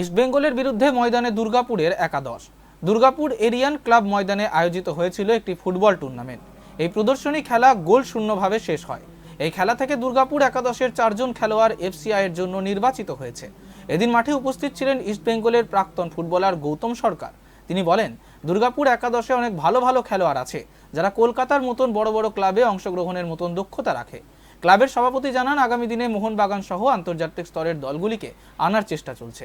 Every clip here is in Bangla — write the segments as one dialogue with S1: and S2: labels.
S1: ইস্টবেঙ্গলের বিরুদ্ধে ময়দানে দুর্গাপুরের একাদশ। দুর্গাপুর এরিয়ান ক্লাব ময়দানে আয়োজিত হয়েছিল একটি ফুটবল টুর্নামেন্ট। এই প্রদর্শনী খেলা গোল শূন্যভাবে শেষ হয়। এই খেলা থেকে দুর্গাপুর একাদশের চারজন খেলোয়াড় এফসিআই এর জন্য নির্বাচিত হয়েছে। এদিন মাঠে উপস্থিত ছিলেন ইস্টবেঙ্গলের প্রাক্তন ফুটবলার গৌতম সরকার। তিনি বলেন, দুর্গাপুর একাদশে অনেক ভালো ভালো খেলোয়াড় আছে, যারা কলকাতার মতন বড় বড় ক্লাবে অংশগ্রহণের মতন দক্ষতা রাখে। ক্লাবের সভাপতি জানান, আগামী দিনে মোহনবাগান সহ আন্তর্জাতিক স্তরের দলগুলিকে আনার চেষ্টা চলছে।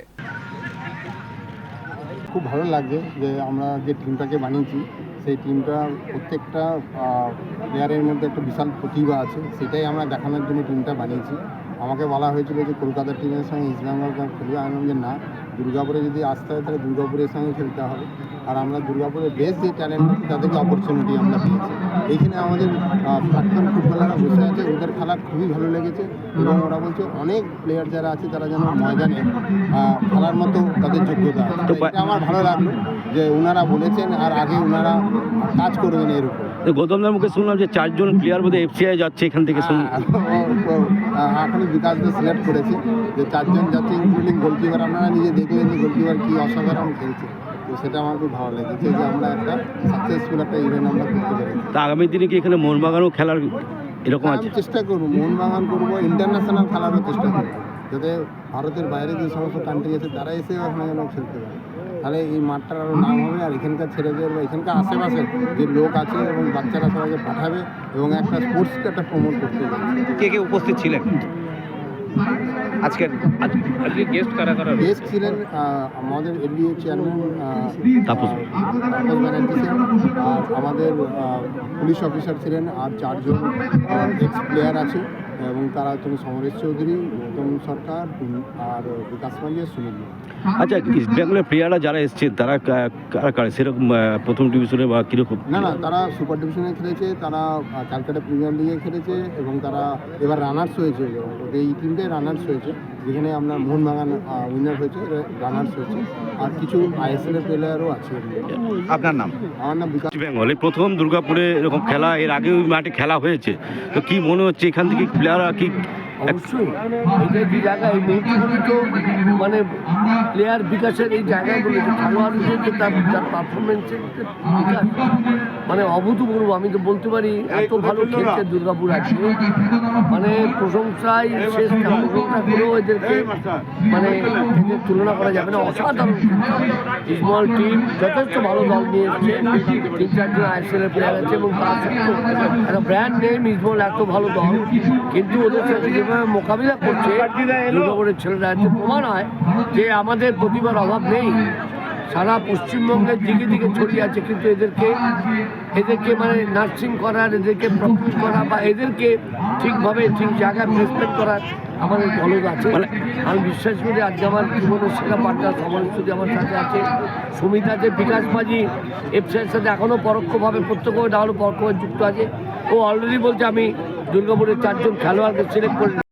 S2: খুব ভালো লাগছে যে আমরা যে টিমটাকে বানিয়েছি, সেই টিমটা প্রত্যেকটা প্লেয়ারের মধ্যে একটা বিশাল প্রতিভা আছে, সেটাই আমরা দেখানোর জন্য টিমটা বানিয়েছি। আমাকে বলা হয়েছিল যে কলকাতা টিমের সঙ্গে ইস্টবেঙ্গল খেলবে, আমি যে না, দুর্গাপুরে যদি আসতে হয় তাহলে দুর্গাপুরের সঙ্গে খেলতে হবে। আর আমরা দুর্গাপুরের বেশ যে ট্যালেন্ট তাদেরকে অপরচুনিটি আমরা পেয়েছি এইখানে আমাদের প্রাক্তন ফুটবলাররা বসে আছে ওদের খেলা খুবই ভালো লেগেছে। এবং ওরা বলছে অনেক প্লেয়ার যারা আছে তারা যেন ময়দানে খেলার মতো তাদের যোগ্যতা এটা আমার ভালো লাগল যে ওনারা বলেছেন আর আগে ওনারা কাজ করবেন এর উপর
S3: গৌতমদার মুখে শুনলাম যে চারজন প্লেয়ার বোধহয় এফসিআই যাচ্ছে এখান থেকে
S2: এখনই বিকাশকে সিলেক্ট করেছে যে চারজন যাচ্ছে ইনক্লুডিং গোলকিপার আপনারা নিজে দেখলেন যে গোলকিপার কী অসাধারণ খেলছে। তো সেটা আমার খুব ভালো লেগেছে যে আমরা একটা সাকসেসফুল একটা ইভেন্ট আমরা করতে পেরেছি।
S3: তা আগামী দিনে কি এখানে মোহনবাগানও খেলার এরকম আছে?
S2: আমি চেষ্টা করব মোহনবাগান করব ইন্টারন্যাশনাল খেলারও চেষ্টা করব যাতে ভারতের বাইরে যে সমস্ত কান্ট্রি আছে তারা এসে ওখানে যেন খেলতে পারে। তাহলে এই মাঠটার আরও নাম হবে আর এখানকার ছেলেদের বা এখানকার আশেপাশে যে লোক আছে এবং বাচ্চারা সবাইকে পাঠাবে এবং একটা স্পোর্টসকে একটা প্রমোট করতে
S4: কে কে উপস্থিত ছিলেন? আজকের আজকে গেস্ট কারা কারা
S2: গেস্ট ছিলেন আমাদের এলডিএ চেয়ারম্যান
S3: তাপস।
S2: তাপস ব্যানার্জি আর আমাদের পুলিশ অফিসার ছিলেন আর চারজন এক্স প্লেয়ার আছে এবং তারা হচ্ছেন সমরেশ চৌধুরী গৌতম সরকার আর বিকাশ মালিয়া সুনীল
S3: আচ্ছা ইস্ট বেঙ্গলের প্লেয়াররা যারা এসছে তারা কারা সেরকম প্রথম ডিভিশনে বা কীরকম?
S2: না না তারা সুপার ডিভিশনে খেলেছে তারা ক্যালকাটা প্রিমিয়ার লিগে খেলেছে এবং তারা এবার রানার্স হয়েছে। এই তিনটে রানার্স হয়েছে। যেখানে আপনার মোহনবাগান উইনার হয়েছে রানার্স হয়েছে আর কিছু আইএসএল এর প্লেয়ারও আছে।
S4: আপনার নাম?
S2: আমার নাম বিকাশ।
S3: বেঙ্গলে প্রথম দুর্গাপুরে এরকম খেলা এর আগে ওই মাঠে খেলা হয়েছে। তো কি মনে হচ্ছে এখান থেকে প্লেয়াররা কি
S5: অবশ্যই। এটা যে জায়গা, এই মুহূর্তগুলি তো মানে প্লেয়ার বিকাশের এই জায়গাগুলো খেলোয়াড়দের যে তার তার পারফরমেন্সের মানে অভূতপূর্ব। আমি তো বলতে পারি, এত ভালো খেলছে দুর্গাপুর আছে মানে প্রশংসায় শেষ না প্রশংসা করেও এদেরকে মানে এদের তুলনা করা যাবে না। অসাধারণ স্মল টিম যথেষ্ট ভালো দল নিয়ে এসছে। তিন চারজন আইএসএল প্লেয়ার আছে এবং তার একটা ব্র্যান্ড নেম ইসবল এত ভালো দল। কিন্তু ওদের সাথে মোকাবিলা করছে দুর্গাপুরের ছেলেরা। এতে প্রমাণ হয় যে আমাদের প্রতিভার অভাব নেই। সারা পশ্চিমবঙ্গের দিকে দিকে ছড়িয়ে আছে কিন্তু এদেরকে এদেরকে মানে নার্সিং করার এদেরকে প্রস্তুত করা বা এদেরকে ঠিকভাবে ঠিক জায়গায় প্লেসমেন্ট করার আমাদের দলদ আছে। আমি বিশ্বাস করি আজকে আমার জীবনের সেরা পার্টনার যদি আমার সাথে আছে সুমিত আছে বিকাশ মাঝি এফসিআইয়ের সাথে এখনও পরোক্ষভাবে প্রত্যক্ষভাবে না হলেও পরোক্ষভাবে যুক্ত আছে। ও অলরেডি বলছে আমি দুর্গাপুরের চারজন খেলোয়াড়কে সিলেক্ট করে